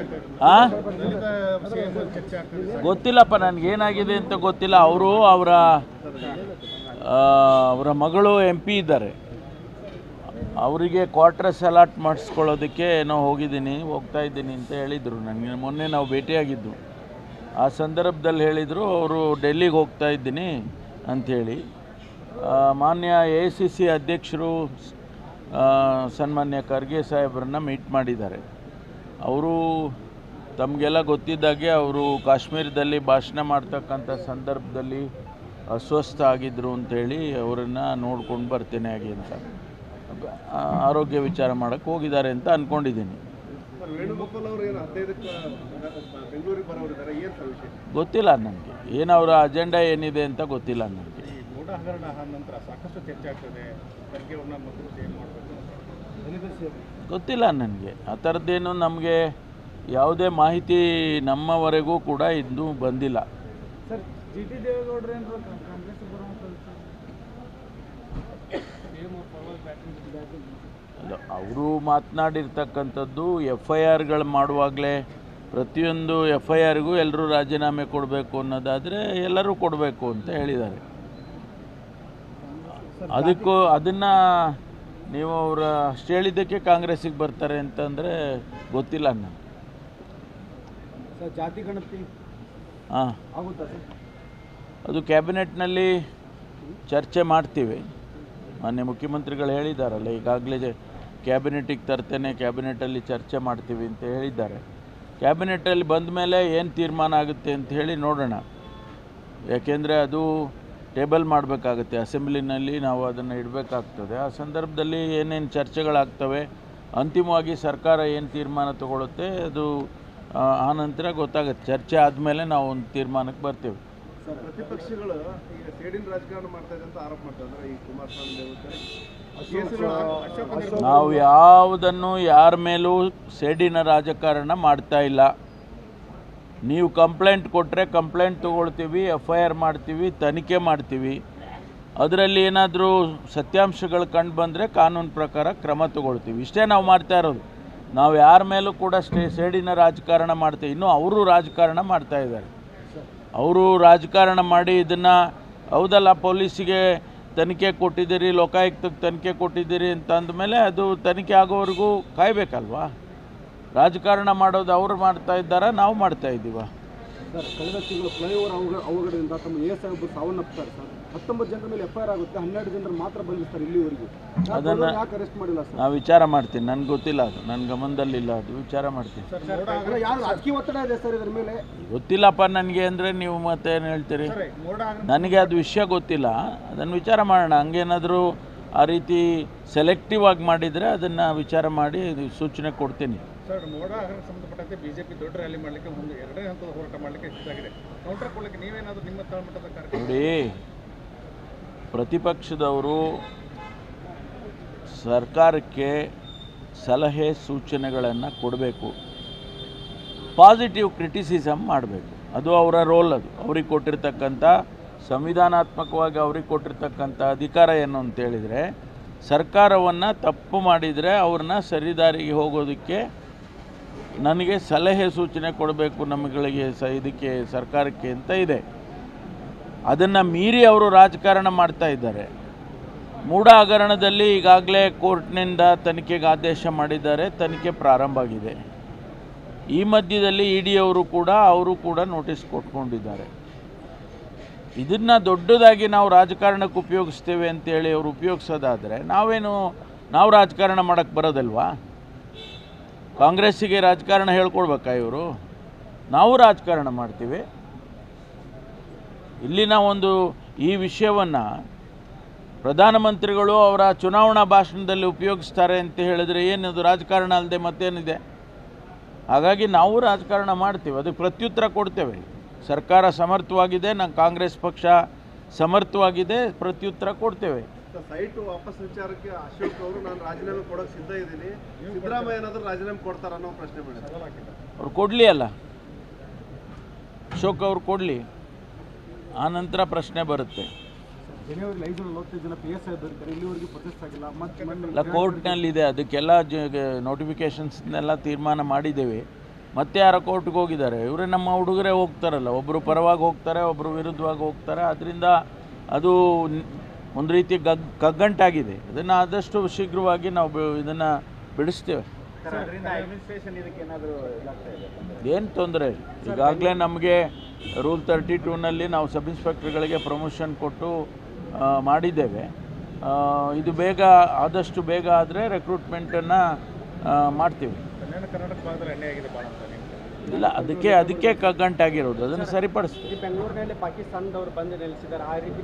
ಏನಾಗಿದೆ ಗೊತ್ತಿಲ್ಲಪ್ಪ ನನಗೇನಾಗಿದೆ ಅಂತ ಗೊತ್ತಿಲ್ಲ. ಅವರು ಅವರ ಅವರ ಮಗಳು ಎಂ ಪಿ ಇದ್ದಾರೆ. ಅವರಿಗೆ ಕ್ವಾರ್ಟರ್ಸ್ ಅಲಾಟ್ ಮಾಡಿಸ್ಕೊಳ್ಳೋದಕ್ಕೆ ಏನೋ ಹೋಗಿದ್ದೀನಿ ಹೋಗ್ತಾ ಇದ್ದೀನಿ ಅಂತ ಹೇಳಿದರು. ನನಗೆ ಮೊನ್ನೆ ನಾವು ಭೇಟಿಯಾಗಿದ್ದು. ಆ ಸಂದರ್ಭದಲ್ಲಿ ಹೇಳಿದರು ಅವರು ಡೆಲ್ಲಿಗೆ ಹೋಗ್ತಾ ಇದ್ದೀನಿ ಅಂಥೇಳಿ. ಮಾನ್ಯ ಎ ಸಿ ಸಿ ಅಧ್ಯಕ್ಷರು ಸನ್ಮಾನ್ಯ ಖರ್ಗೆ ಸಾಹೇಬ್ರನ್ನ ಮೀಟ್ ಮಾಡಿದ್ದಾರೆ. ಅವರು ತಮಗೆಲ್ಲ ಗೊತ್ತಿದ್ದಾಗೆ ಅವರು ಕಾಶ್ಮೀರದಲ್ಲಿ ಭಾಷಣ ಮಾಡ್ತಕ್ಕಂಥ ಸಂದರ್ಭದಲ್ಲಿ ಅಸ್ವಸ್ಥ ಆಗಿದ್ದರು ಅಂತೇಳಿ ಅವರನ್ನು ನೋಡ್ಕೊಂಡು ಬರ್ತೇನೆ ಹಾಗೆ ಅಂತ. ಆರೋಗ್ಯ ವಿಚಾರ ಮಾಡೋಕ್ಕೆ ಹೋಗಿದ್ದಾರೆ ಅಂತ ಅಂದ್ಕೊಂಡಿದ್ದೀನಿ ಗೊತ್ತಿಲ್ಲ ನನಗೆ. ಏನು ಅವರ ಅಜೆಂಡಾ ಏನಿದೆ ಅಂತ ಗೊತ್ತಿಲ್ಲ ನನಗೆ. ಗೊತ್ತಿಲ್ಲ ನನಗೆ. ಆ ಥರದ್ದೇನು ನಮಗೆ ಯಾವುದೇ ಮಾಹಿತಿ ನಮ್ಮವರೆಗೂ ಕೂಡ ಇನ್ನೂ ಬಂದಿಲ್ಲ. ಅವರು ಮಾತನಾಡಿರ್ತಕ್ಕಂಥದ್ದು ಎಫ್ ಐ ಆರ್ಗಳು ಮಾಡುವಾಗಲೇ ಪ್ರತಿಯೊಂದು ಎಫ್ ಐ ಆರ್ಗೂ ಎಲ್ಲರೂ ರಾಜೀನಾಮೆ ಕೊಡಬೇಕು ಅನ್ನೋದಾದರೆ ಎಲ್ಲರೂ ಕೊಡಬೇಕು ಅಂತ ಹೇಳಿದ್ದಾರೆ. ಅದಕ್ಕೂ ಅದನ್ನು ನೀವು ಅವರ ಅಷ್ಟು ಹೇಳಿದ್ದಕ್ಕೆ ಕಾಂಗ್ರೆಸ್ಸಿಗೆ ಬರ್ತಾರೆ ಅಂತಂದರೆ ಗೊತ್ತಿಲ್ಲ ನನಗೆ ಸರ್ ಜಾತಿ ಗಣತಿ ಹಾಂ. ಅದು ಕ್ಯಾಬಿನೆಟ್ನಲ್ಲಿ ಚರ್ಚೆ ಮಾಡ್ತೀವಿ. ಮಾನ್ಯ ಮುಖ್ಯಮಂತ್ರಿಗಳು ಹೇಳಿದ್ದಾರಲ್ಲ ಈಗಾಗಲೇ ಕ್ಯಾಬಿನೆಟಿಗೆ ತರ್ತೇನೆ ಕ್ಯಾಬಿನೆಟಲ್ಲಿ ಚರ್ಚೆ ಮಾಡ್ತೀವಿ ಅಂತ ಹೇಳಿದ್ದಾರೆ. ಕ್ಯಾಬಿನೆಟಲ್ಲಿ ಬಂದ ಮೇಲೆ ಏನು ತೀರ್ಮಾನ ಆಗುತ್ತೆ ಅಂತ ಹೇಳಿ ನೋಡೋಣ. ಯಾಕೆಂದರೆ ಅದು ಟೇಬಲ್ ಮಾಡಬೇಕಾಗುತ್ತೆ. ಅಸೆಂಬ್ಲಿನಲ್ಲಿ ನಾವು ಅದನ್ನು ಇಡಬೇಕಾಗ್ತದೆ. ಆ ಸಂದರ್ಭದಲ್ಲಿ ಏನೇನು ಚರ್ಚೆಗಳಾಗ್ತವೆ ಅಂತಿಮವಾಗಿ ಸರ್ಕಾರ ಏನು ತೀರ್ಮಾನ ತಗೊಳುತ್ತೆ ಅದು ಆ, ಆ ನಂತರ ಗೊತ್ತಾಗುತ್ತೆ. ಚರ್ಚೆ ಆದಮೇಲೆ ನಾವು ಒಂದು ತೀರ್ಮಾನಕ್ಕೆ ಬರ್ತೇವೆ. ಪ್ರತಿಪಕ್ಷಗಳು ಈಗ ಸೇಡಿನ ರಾಜಕಾರಣ ಮಾಡ್ತಾ ಇದೆ ಅಂತ ಆರೋಪ ಮಾಡ್ತಾ ಈ ಕುಮಾರಸ್ವಾಮಿ ದೇವತೆ ನಾವು ಯಾವುದನ್ನು ಯಾರ ಮೇಲೂ ಸೇಡಿನ ರಾಜಕಾರಣ ಮಾಡ್ತಾ ಇಲ್ಲ. ನೀವು ಕಂಪ್ಲೇಂಟ್ ಕೊಟ್ಟರೆ ಕಂಪ್ಲೇಂಟ್ ತೊಗೊಳ್ತೀವಿ ಎಫ್ ಐ ಆರ್ ಮಾಡ್ತೀವಿ, ತನಿಖೆ ಮಾಡ್ತೀವಿ. ಅದರಲ್ಲಿ ಏನಾದರೂ ಸತ್ಯಾಂಶಗಳು ಕಂಡು ಬಂದರೆ ಕಾನೂನು ಪ್ರಕಾರ ಕ್ರಮ ತಗೊಳ್ತೀವಿ. ಇಷ್ಟೇ ನಾವು ಮಾಡ್ತಾ ಇರೋದು. ನಾವು ಯಾರ ಮೇಲೂ ಕೂಡ ಸ್ಟೇ, ಸೇಡಿನ ರಾಜಕಾರಣ ಮಾಡ್ತೀವಿ ಇನ್ನೂ ಅವರು ರಾಜಕಾರಣ ಮಾಡ್ತಾ ಇದ್ದಾರೆ. ಅವರು ರಾಜಕಾರಣ ಮಾಡಿ ಇದನ್ನು, ಹೌದಲ್ಲ, ಪೊಲೀಸಿಗೆ ತನಿಖೆ ಕೊಟ್ಟಿದ್ದೀರಿ, ಲೋಕಾಯುಕ್ತಕ್ಕೆ ತನಿಖೆ ಕೊಟ್ಟಿದ್ದೀರಿ ಅಂತ ಅಂದಮೇಲೆ ಅದು ತನಿಖೆ ಆಗೋವರೆಗೂ ಕಾಯಬೇಕಲ್ವಾ? ರಾಜಕಾರಣ ಮಾಡೋದು ಅವರು ಮಾಡ್ತಾ ಇದ್ದಾರೆ? ನಾವು ಮಾಡ್ತಾ ಇದ್ದೀವ? ಸರ್ ಕಳೆದ ತಿಂಗಳು ಫ್ಲೈಓವರ್ ಅವಘ ಅವಘಡದಿಂದ ತಮ್ಮ ಎಸ್ ಒಬ್ಬರು ಸಾವನ್ನಪ್ತಾರೆ ಸರ್. ಹತ್ತೊಂಬತ್ತು ಜನರ ಮೇಲೆ ಎಫ್ ಐ ಆರ್ ಆಗುತ್ತೆ. ಹನ್ನೆರಡು ಜನರು ಮಾತ್ರ ಬಂದಿರ್ತಾರೆ ಇಲ್ಲಿವರೆಗೂ. ಅದನ್ನು ಯಾಕೆ ಅರೆಸ್ಟ್ ಮಾಡಿಲ್ಲ ಸರ್? ನಾವು ವಿಚಾರ ಮಾಡ್ತೀನಿ. ನನಗೆ ಗೊತ್ತಿಲ್ಲ ಅದು. ನನ್ನ ಗಮನದಲ್ಲಿಲ್ಲ ಅದು. ವಿಚಾರ ಮಾಡ್ತೀನಿ. ಯಾರು ರಾಜಕೀಯ ಒತ್ತಡ ಇದೆ ಸರ್ ಇದ್ರ ಮೇಲೆ? ಗೊತ್ತಿಲ್ಲಪ್ಪ ನನಗೆ ಅಂದರೆ ನೀವು ಮತ್ತೆ ಏನು ಹೇಳ್ತೀರಿ ನನಗೆ ಅದು ವಿಷಯ ಗೊತ್ತಿಲ್ಲ. ಅದನ್ನು ವಿಚಾರ ಮಾಡೋಣ. ಹಂಗೇನಾದರೂ ಆ ರೀತಿ ಸೆಲೆಕ್ಟಿವ್ ಆಗಿ ಮಾಡಿದರೆ ಅದನ್ನು ವಿಚಾರ ಮಾಡಿ ಸೂಚನೆ ಕೊಡ್ತೀನಿ. ಸರ್, ಮೋಡ ಹಗರಣ ಸಂಬಂಧಪಟ್ಟಂತೆ ಬಿಜೆಪಿ ದೊಡ್ಡ ರ್ಯಾಲಿ ಮಾಡಲಿಕ್ಕೆ ಒಂದು ಎರಡನೇ ಹಂತದ ಹೋರಾಟ ಮಾಡಲಿಕ್ಕೆ ಸಿದ್ಧಾಗಿದೆ ಕೌಂಟರ್ ಕೊಡಲಿಕ್ಕೆ ನೀವೇನಾದರೂ ನಿಮ್ಮ ತಳಮಟ್ಟದ ಕಾರ್ಯಕ್ರಮ ನೋಡಿ, ಪ್ರತಿಪಕ್ಷದವರು ಸರ್ಕಾರಕ್ಕೆ ಸಲಹೆ ಸೂಚನೆಗಳನ್ನು ಕೊಡಬೇಕು. ಪಾಸಿಟಿವ್ ಕ್ರಿಟಿಸಿಸಮ್ ಮಾಡಬೇಕು. ಅದು ಅವರ ರೋಲ್ ಅದು. ಅವ್ರಿಗೆ ಕೊಟ್ಟಿರ್ತಕ್ಕಂಥ, ಸಂವಿಧಾನಾತ್ಮಕವಾಗಿ ಅವ್ರಿಗೆ ಕೊಟ್ಟಿರ್ತಕ್ಕಂಥ ಅಧಿಕಾರ ಏನು ಅಂತೇಳಿದರೆ ಸರ್ಕಾರವನ್ನು ತಪ್ಪು ಮಾಡಿದರೆ ಅವ್ರನ್ನ ಸರಿದಾರಿಗೆ ಹೋಗೋದಕ್ಕೆ ನನಗೆ ಸಲಹೆ ಸೂಚನೆ ಕೊಡಬೇಕು ನಮ್ಮಗಳಿಗೆ ಸ ಇದಕ್ಕೆ ಸರ್ಕಾರಕ್ಕೆ ಅಂತ ಇದೆ. ಅದನ್ನು ಮೀರಿ ಅವರು ರಾಜಕಾರಣ ಮಾಡ್ತಾ ಇದ್ದಾರೆ. ಮೂಢ ಹಗರಣದಲ್ಲಿ ಈಗಾಗಲೇ ಕೋರ್ಟ್ನಿಂದ ತನಿಖೆಗೆ ಆದೇಶ ಮಾಡಿದ್ದಾರೆ, ತನಿಖೆ ಪ್ರಾರಂಭ ಆಗಿದೆ. ಈ ಮಧ್ಯದಲ್ಲಿ ಇ ಡಿ ಅವರು ಕೂಡ ಅವರು ಕೂಡ ನೋಟಿಸ್ ಕೊಟ್ಕೊಂಡಿದ್ದಾರೆ. ಇದನ್ನು ದೊಡ್ಡದಾಗಿ ನಾವು ರಾಜಕಾರಣಕ್ಕೆ ಉಪಯೋಗಿಸ್ತೇವೆ ಅಂತೇಳಿ ಅವರು ಉಪಯೋಗಿಸೋದಾದರೆ ನಾವೇನು, ನಾವು ರಾಜಕಾರಣ ಮಾಡೋಕ್ಕೆ ಬರೋದಲ್ವಾ? ಕಾಂಗ್ರೆಸ್ಸಿಗೆ ರಾಜಕಾರಣ ಹೇಳ್ಕೊಡ್ಬೇಕಾ ಇವರು? ನಾವು ರಾಜಕಾರಣ ಮಾಡ್ತೀವಿ. ಇಲ್ಲಿನ ಒಂದು ಈ ವಿಷಯವನ್ನು ಪ್ರಧಾನಮಂತ್ರಿಗಳು ಅವರ ಚುನಾವಣಾ ಭಾಷಣದಲ್ಲಿ ಉಪಯೋಗಿಸ್ತಾರೆ ಅಂತ ಹೇಳಿದರೆ ಏನದು? ರಾಜಕಾರಣ ಅಲ್ಲದೆ ಮತ್ತೇನಿದೆ? ಹಾಗಾಗಿ ನಾವು ರಾಜಕಾರಣ ಮಾಡ್ತೀವಿ. ಅದಕ್ಕೆ ಪ್ರತ್ಯುತ್ತರ ಕೊಡ್ತೇವೆ. ಸರ್ಕಾರ ಸಮರ್ಥವಾಗಿದೆ ನಮ್ಮ ಕಾಂಗ್ರೆಸ್ ಪಕ್ಷ ಸಮರ್ಥವಾಗಿದೆ, ಪ್ರತ್ಯುತ್ತರ ಕೊಡ್ತೇವೆ. ಸೈಟ್ ವಾಪಸ್ ವಿಚಾರಕ್ಕೆ ಅಶೋಕ್ ಅವರು, ನಾನು ರಾಜೀನಾಮೆ ಕೊಡೋಕೆ ಸಿದ್ಧ ಇದ್ದೀನಿ. ಸಿದ್ದರಾಮಯ್ಯ ಏನಾದರೂ ರಾಜೀನಾಮೆ ಕೊಡ್ತಾರ ಅನ್ನೋ ಪ್ರಶ್ನೆ ಮಾಡಿ ಅವ್ರು ಕೊಡಲಿ ಅಲ್ಲ. ಅಶೋಕ್ ಅವ್ರು ಕೊಡಲಿ. ಆ ನಂತರ ಪ್ರಶ್ನೆ ಬರುತ್ತೆ. ಎಲ್ಲ ಕೋರ್ಟ್ನಲ್ಲಿದೆ ಅದಕ್ಕೆಲ್ಲ ನೋಟಿಫಿಕೇಶನ್ಸ್ನೆಲ್ಲ ತೀರ್ಮಾನ ಮಾಡಿದ್ದೇವೆ. ಮತ್ತೆ ಯಾರ ಕೋರ್ಟ್ಗೆ ಹೋಗಿದ್ದಾರೆ. ಇವರೇ ನಮ್ಮ ಹುಡುಗರೇ ಹೋಗ್ತಾರಲ್ಲ. ಒಬ್ಬರು ಪರವಾಗಿ ಹೋಗ್ತಾರೆ ಒಬ್ಬರು ವಿರುದ್ಧವಾಗಿ ಹೋಗ್ತಾರೆ. ಅದರಿಂದ ಅದು ಒಂದು ರೀತಿ ಗಗ್ ಕಗ್ಗಂಟಾಗಿದೆ ಇದನ್ನು ಆದಷ್ಟು ಶೀಘ್ರವಾಗಿ ನಾವು ಇದನ್ನು ಬಿಡಿಸ್ತೇವೆ. ಏನು ತೊಂದರೆ ಇಲ್ಲ. ಈಗಾಗಲೇ ನಮಗೆ ರೂಲ್ ತರ್ಟಿ ಟೂನಲ್ಲಿ ನಾವು ಸಬ್ ಇನ್ಸ್ಪೆಕ್ಟರ್ಗಳಿಗೆ ಪ್ರಮೋಷನ್ ಕೊಟ್ಟು ಮಾಡಿದ್ದೇವೆ. ಇದು ಬೇಗ ಆದಷ್ಟು ಬೇಗ ಆದರೆ ರೆಕ್ರೂಟ್ಮೆಂಟನ್ನು ಮಾಡ್ತೀವಿ. ಇಲ್ಲ ಅದಕ್ಕೆ ಅದಕ್ಕೆ ಕಗ್ಗಂಟಾಗಿರೋದು ಅದನ್ನು ಸರಿಪಡಿಸ್ತೀವಿ. ಬೆಂಗಳೂರಿನಲ್ಲಿ ಪಾಕಿಸ್ತಾನದವರು ಬಂದು ನೆಲೆಸಿದ್ದಾರೆ ಆ ರೀತಿ